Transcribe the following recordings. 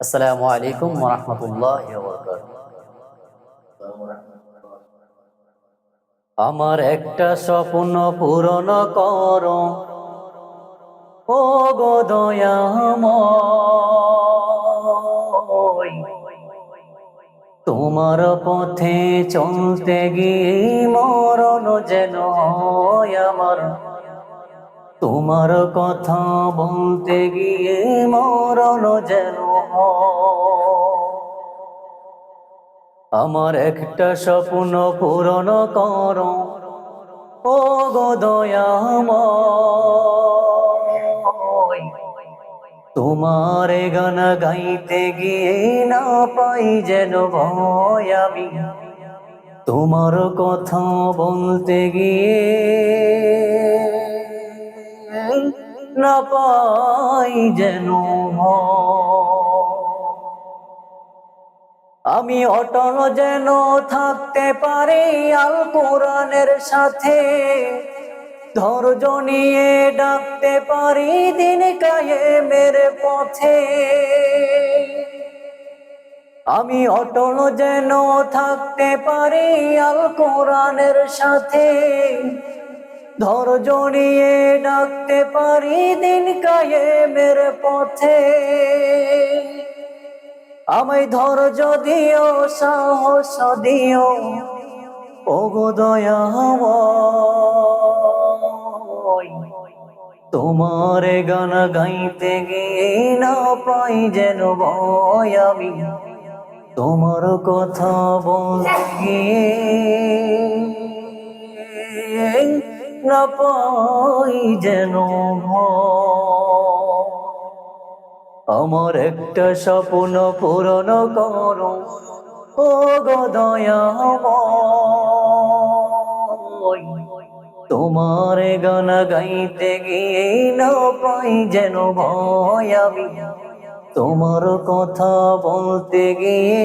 আসসালামু আলাইকুম রহমতুল্লাহ আমার একটা স্বপ্ন পূরণ কর। ও গো দয়াময়। তোমার পথে চলতে গিয়ে মরণ যেন আমার। তোমার কথা বলতে গিয়ে মরণ যেন। আমার একটা স্বপ্ন পূরণ কর। ও গো তোমার গান গাইতে গিয়ে না পাই যেন ভয় আমি। তোমার কথা বলতে গিয়ে না পাই যেন ভয়। আমি অটল যেন থাকতে পারি আল কোরআনের সাথে। ধৈর্য নিয়ে ডাকতে পারি দিন কায়ে মেরে পথে। আমি অটল যেন থাকতে পারি আল কোরআনের সাথে। ধৈর্য নিয়ে ডাকতে পারি দিন কায়ে মেরে পথে। আমায় ধৈর্য দিও সাহস দিও ওগো দয়াময়, তোমার গান গাইতে গিয়ে না পাই যেন ভয় আমি তোমার কথা গিয়ে না পাই যেন ভয়। আমার একটা স্বপ্ন পূরণ করো। ও গো দয়াময়, তোমার গান গাইতে গিয়ে না পাই যেন ভয় আমি। তোমার কথা বলতে গিয়ে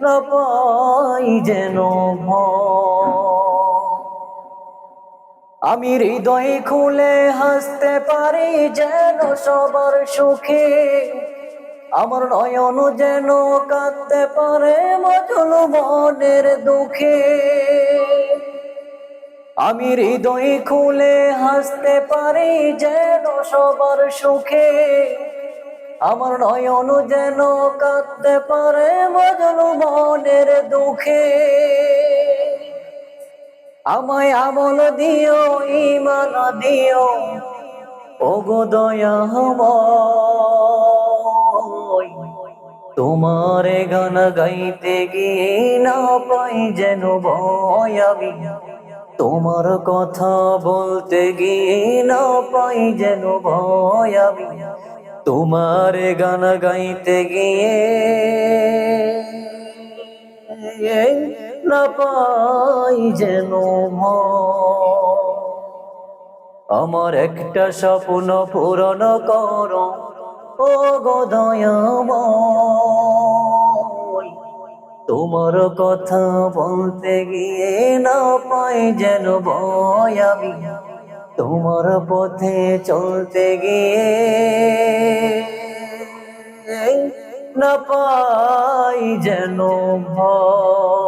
না পাই যেন ভয়। আমি হৃদয় খুলে হাসতে পারি যেন সবার সুখে। আমার নয়ন যেন কাঁদতে পারে মজল মনের দুঃখে। আমি হৃদয় খুলে হাসতে পারি যেন সবার সুখে। আমার নয়ন যেন কাঁদতে পারে মজল মনের দুঃখে। আমায় আমল দিও ইমান দিও। ও গো দয়াময়, তোমার গান গাইতে গিয়ে না পাই যেন ভয় তোমার কথা বলতে গিয়ে না পাই যেন ভয় তোমার গান গাইতে গিয়ে না পাই যেন। আমার একটা স্বপ্ন পূরণ কর ও গো তোমার কথা বলতে গিয়ে না পাই যেন ভয় আমি। তোমার পথে চলতে গিয়ে না পাই যেন ভয়।